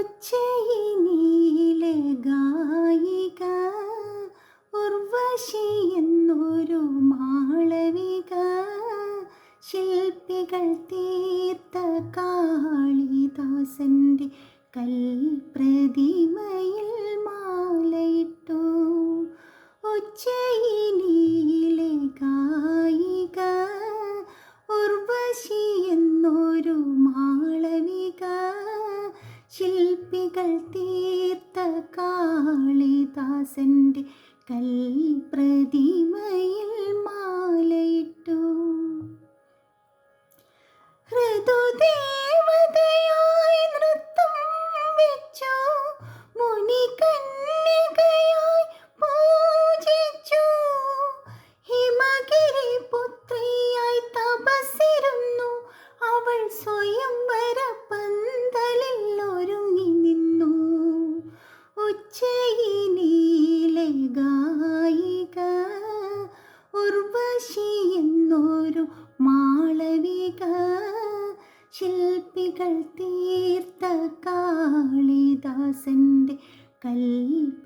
ഉച്ചയിനീലെ ഗായിക ഉർവശി എന്നൊരു മാളവിക. ശില്പികൾ തീർത്ത കാളിദാസന്റെ കൽപ്രതിമയിൽ മാലയിട്ടു. ഉച്ചയിനീലെ ഗായിക ശില്പികൾ തീർത്ത കാളിദാസന്റെ കൽപ്രതിമയിൽ തീർത്ത കാളിദാസന്റെ കൽപ്രതിമയിൽ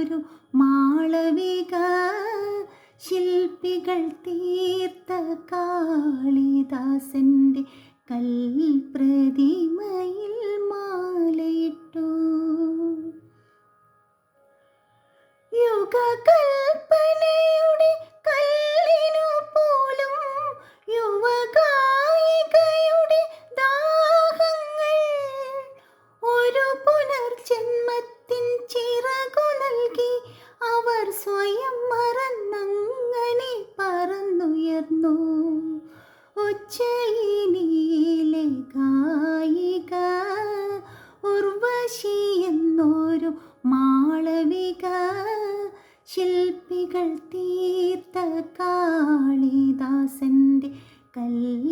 എന്നൊരു മാളവിക. ശില്പികൾ തീർത്ത കാളിദാസന്റെ കൽപ്രതിമയിൽ മാലയിട്ടു. യുഗകൽപ്പനയുടെ സ്വയം മറന്നങ്ങനെ പറന്നുയർന്നു. ഒച്ചയിലെ ഗായിക ഉർവശി എന്നൊരു മാളവിക. ശില്പികൾ തീർത്ത കാളിദാസന്റെ കൽപ്രതിമയിൽ